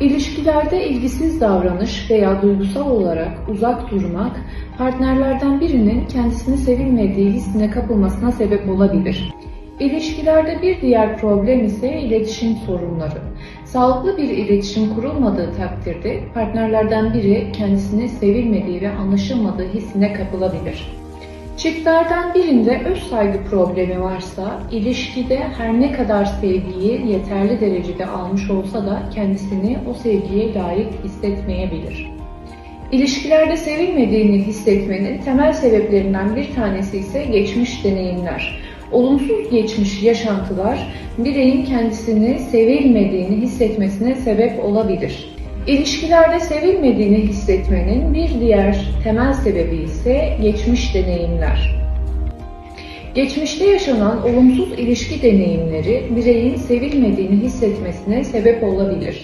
İlişkilerde ilgisiz davranış veya duygusal olarak uzak durmak, partnerlerden birinin kendisini sevilmediği hissine kapılmasına sebep olabilir. İlişkilerde bir diğer problem ise iletişim sorunları. Sağlıklı bir iletişim kurulmadığı takdirde partnerlerden biri kendisini sevilmediği ve anlaşılmadığı hissine kapılabilir. Çiftlerden birinde öz saygı problemi varsa, ilişkide her ne kadar sevgiyi yeterli derecede almış olsa da kendisini o sevgiye layık hissetmeyebilir. İlişkilerde sevilmediğini hissetmenin temel sebeplerinden bir tanesi ise geçmiş deneyimler. Olumsuz geçmiş yaşantılar bireyin kendisini sevilmediğini hissetmesine sebep olabilir. İlişkilerde sevilmediğini hissetmenin bir diğer temel sebebi ise geçmiş deneyimler. Geçmişte yaşanan olumsuz ilişki deneyimleri bireyin sevilmediğini hissetmesine sebep olabilir.